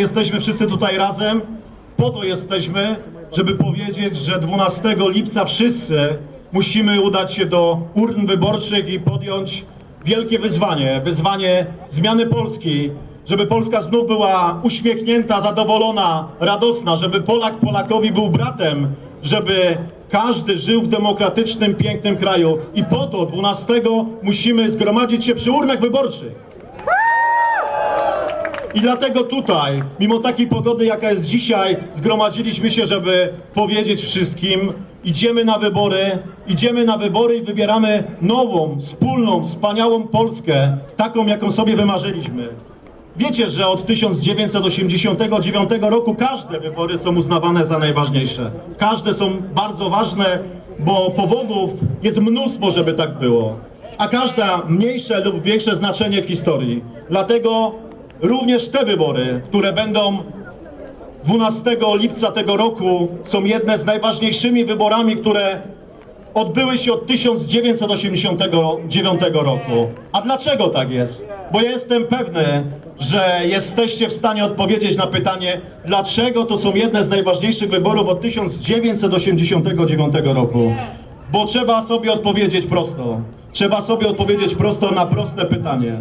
Jesteśmy wszyscy tutaj razem, po to jesteśmy, żeby powiedzieć, że 12 lipca wszyscy musimy udać się do urn wyborczych i podjąć wielkie wyzwanie, wyzwanie zmiany Polski, żeby Polska znów była uśmiechnięta, zadowolona, radosna, żeby Polak Polakowi był bratem, żeby każdy żył w demokratycznym, pięknym kraju. I po to 12 musimy zgromadzić się przy urnach wyborczych. I dlatego tutaj, mimo takiej pogody, jaka jest dzisiaj, zgromadziliśmy się, żeby powiedzieć wszystkim, idziemy na wybory, idziemy na wybory i wybieramy nową, wspólną, wspaniałą Polskę, taką, jaką sobie wymarzyliśmy. Wiecie, że od 1989 roku każde wybory są uznawane za najważniejsze. Każde są bardzo ważne, bo powodów jest mnóstwo, żeby tak było. A każda mniejsze lub większe znaczenie w historii. Dlatego również te wybory, które będą 12 lipca tego roku, są jedne z najważniejszymi wyborami, które odbyły się od 1989 roku. A dlaczego tak jest? Bo ja jestem pewny, że jesteście w stanie odpowiedzieć na pytanie, dlaczego to są jedne z najważniejszych wyborów od 1989 roku. Bo trzeba sobie odpowiedzieć prosto. Trzeba sobie odpowiedzieć prosto na proste pytanie.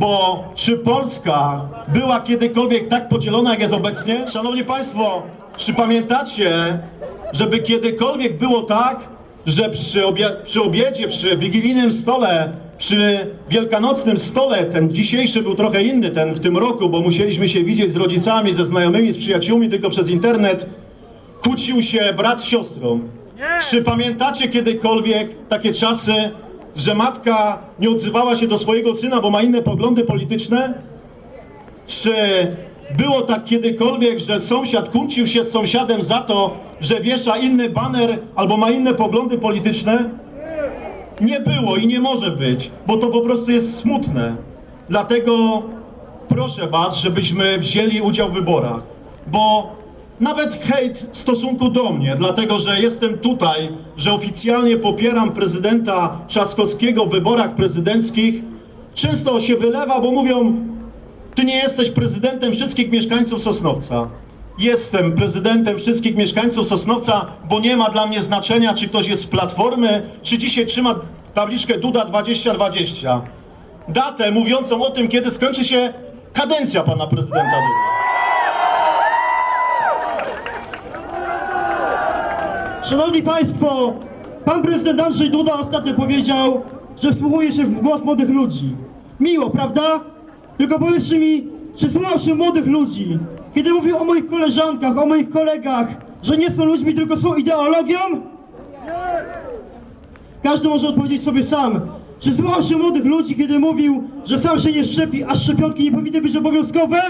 Bo czy Polska była kiedykolwiek tak podzielona, jak jest obecnie? Szanowni Państwo, czy pamiętacie, żeby kiedykolwiek było tak, że przy, obie przy obiedzie, przy wigilijnym stole, przy wielkanocnym stole, ten dzisiejszy był trochę inny, ten w tym roku, bo musieliśmy się widzieć z rodzicami, ze znajomymi, z przyjaciółmi tylko przez internet, kłócił się brat z siostrą. Czy pamiętacie kiedykolwiek takie czasy, że matka nie odzywała się do swojego syna, bo ma inne poglądy polityczne? Czy było tak kiedykolwiek, że sąsiad kłócił się z sąsiadem za to, że wiesza inny baner albo ma inne poglądy polityczne? Nie było i nie może być, bo to po prostu jest smutne. Dlatego proszę Was, żebyśmy wzięli udział w wyborach, bo nawet hejt w stosunku do mnie, dlatego że jestem tutaj, że oficjalnie popieram prezydenta Trzaskowskiego w wyborach prezydenckich, często się wylewa, bo mówią, ty nie jesteś prezydentem wszystkich mieszkańców Sosnowca. Jestem prezydentem wszystkich mieszkańców Sosnowca, bo nie ma dla mnie znaczenia, czy ktoś jest z Platformy, czy dzisiaj trzyma tabliczkę Duda 2020. Datę mówiącą o tym, kiedy skończy się kadencja pana prezydenta Dudy. Szanowni Państwo, pan prezydent Andrzej Duda ostatnio powiedział, że wsłuchuje się w głos młodych ludzi. Miło, prawda? Tylko powiedzcie mi, czy słuchał się młodych ludzi, kiedy mówił o moich koleżankach, o moich kolegach, że nie są ludźmi, tylko są ideologią? Każdy może odpowiedzieć sobie sam. Czy słuchał się młodych ludzi, kiedy mówił, że sam się nie szczepi, a szczepionki nie powinny być obowiązkowe?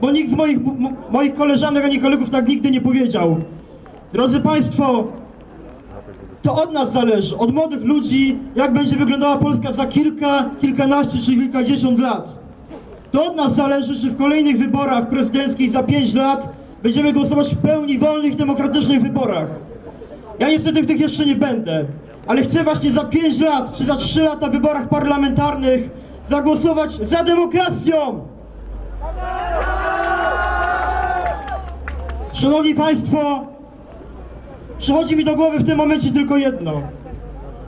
Bo nikt z moich, moich koleżanek ani kolegów tak nigdy nie powiedział. Drodzy Państwo, to od nas zależy, od młodych ludzi, jak będzie wyglądała Polska za kilka, kilkanaście czy kilkadziesiąt lat. To od nas zależy, czy w kolejnych wyborach prezydenckich za pięć lat będziemy głosować w pełni wolnych, demokratycznych wyborach. Ja niestety w tych jeszcze nie będę, ale chcę właśnie za 5 lat czy za 3 lata w wyborach parlamentarnych zagłosować za demokracją! Szanowni Państwo, przychodzi mi do głowy w tym momencie tylko jedno.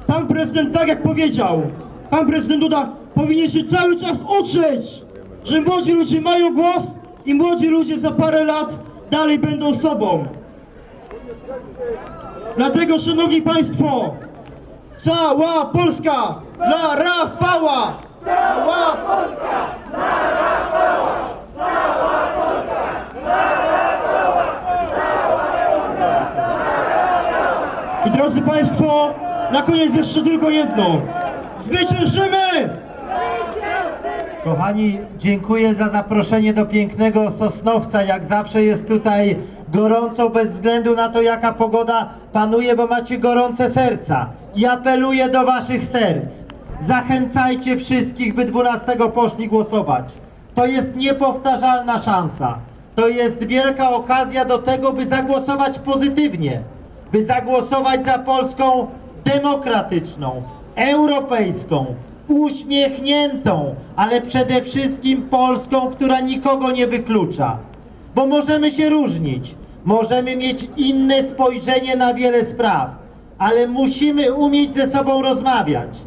Pan prezydent, tak jak powiedział, pan prezydent Duda powinien się cały czas uczyć, że młodzi ludzie mają głos i młodzi ludzie za parę lat dalej będą sobą. Dlatego, szanowni państwo, cała Polska dla Rafała! Cała Polska drodzy Państwo, na koniec jeszcze tylko jedno. Zwyciężymy! Kochani, dziękuję za zaproszenie do pięknego Sosnowca. Jak zawsze jest tutaj gorąco, bez względu na to, jaka pogoda panuje, bo macie gorące serca. I apeluję do waszych serc. Zachęcajcie wszystkich, by 12 poszli głosować. To jest niepowtarzalna szansa. To jest wielka okazja do tego, by zagłosować pozytywnie, by zagłosować za Polską demokratyczną, europejską, uśmiechniętą, ale przede wszystkim Polską, która nikogo nie wyklucza. Bo możemy się różnić, możemy mieć inne spojrzenie na wiele spraw, ale musimy umieć ze sobą rozmawiać.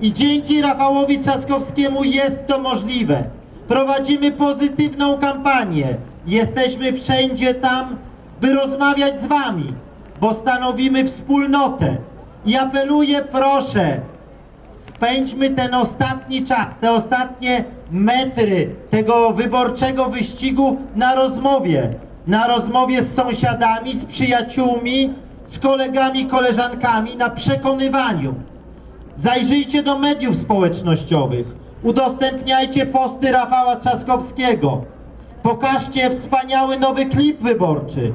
I dzięki Rafałowi Trzaskowskiemu jest to możliwe. Prowadzimy pozytywną kampanię. Jesteśmy wszędzie tam, by rozmawiać z Wami, bo stanowimy wspólnotę. I apeluję, proszę, spędźmy ten ostatni czas, te ostatnie metry tego wyborczego wyścigu na rozmowie. Na rozmowie z sąsiadami, z przyjaciółmi, z kolegami, koleżankami, na przekonywaniu. Zajrzyjcie do mediów społecznościowych. Udostępniajcie posty Rafała Trzaskowskiego. Pokażcie wspaniały nowy klip wyborczy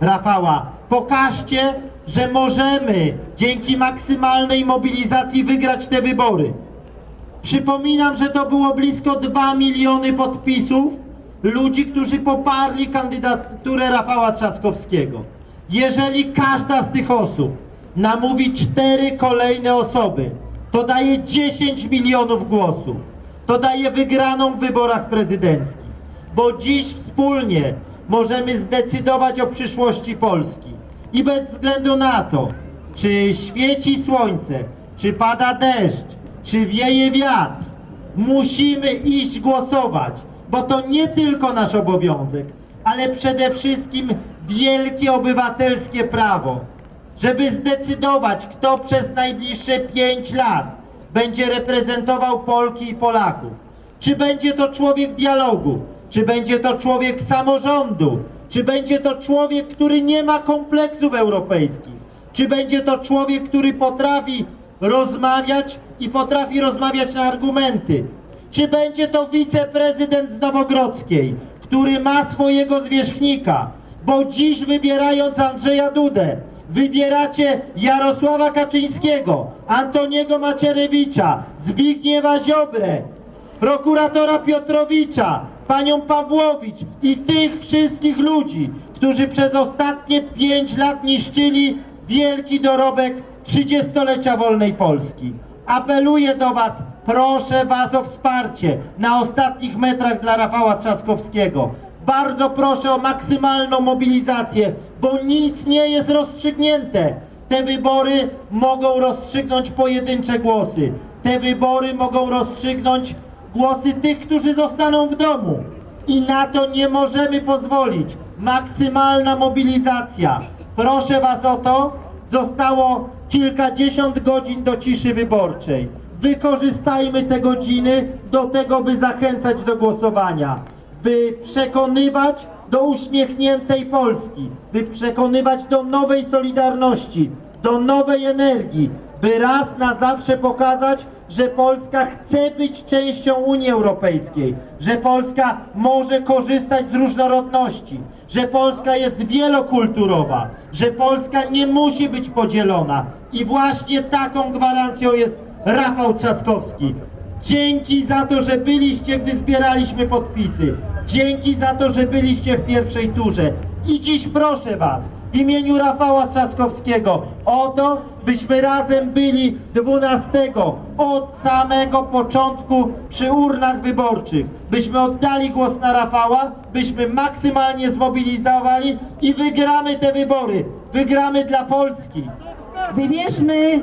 Rafała. Pokażcie, że możemy dzięki maksymalnej mobilizacji wygrać te wybory. Przypominam, że to było blisko 2 miliony podpisów ludzi, którzy poparli kandydaturę Rafała Trzaskowskiego. Jeżeli każda z tych osób namówi cztery kolejne osoby, to daje 10 milionów głosów. To daje wygraną w wyborach prezydenckich. Bo dziś wspólnie możemy zdecydować o przyszłości Polski. I bez względu na to, czy świeci słońce, czy pada deszcz, czy wieje wiatr, musimy iść głosować, bo to nie tylko nasz obowiązek, ale przede wszystkim wielkie obywatelskie prawo, żeby zdecydować, kto przez najbliższe pięć lat będzie reprezentował Polki i Polaków. Czy będzie to człowiek dialogu, czy będzie to człowiek samorządu, czy będzie to człowiek, który nie ma kompleksów europejskich, czy będzie to człowiek, który potrafi rozmawiać i potrafi rozmawiać na argumenty, czy będzie to wiceprezydent z Nowogrodzkiej, który ma swojego zwierzchnika, bo dziś wybierając Andrzeja Dudę, wybieracie Jarosława Kaczyńskiego, Antoniego Macierewicza, Zbigniewa Ziobrę, prokuratora Piotrowicza, panią Pawłowicz i tych wszystkich ludzi, którzy przez ostatnie pięć lat niszczyli wielki dorobek 30-lecia wolnej Polski. Apeluję do Was, proszę Was o wsparcie na ostatnich metrach dla Rafała Trzaskowskiego. Bardzo proszę o maksymalną mobilizację, bo nic nie jest rozstrzygnięte. Te wybory mogą rozstrzygnąć pojedyncze głosy. Te wybory mogą rozstrzygnąć głosy tych, którzy zostaną w domu. I na to nie możemy pozwolić. Maksymalna mobilizacja. Proszę Was o to. Zostało kilkadziesiąt godzin do ciszy wyborczej. Wykorzystajmy te godziny do tego, by zachęcać do głosowania, by przekonywać do uśmiechniętej Polski, by przekonywać do nowej solidarności, do nowej energii, by raz na zawsze pokazać, że Polska chce być częścią Unii Europejskiej, że Polska może korzystać z różnorodności, że Polska jest wielokulturowa, że Polska nie musi być podzielona. I właśnie taką gwarancją jest Rafał Trzaskowski. Dzięki za to, że byliście, gdy zbieraliśmy podpisy. Dzięki za to, że byliście w pierwszej turze. I dziś proszę Was w imieniu Rafała Trzaskowskiego o to, byśmy razem byli 12 od samego początku przy urnach wyborczych. Byśmy oddali głos na Rafała, byśmy maksymalnie zmobilizowali i wygramy te wybory. Wygramy dla Polski. Wybierzmy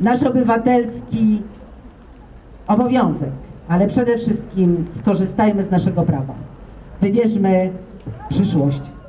nasz obywatelski obowiązek, ale przede wszystkim skorzystajmy z naszego prawa. Wybierzmy przyszłość.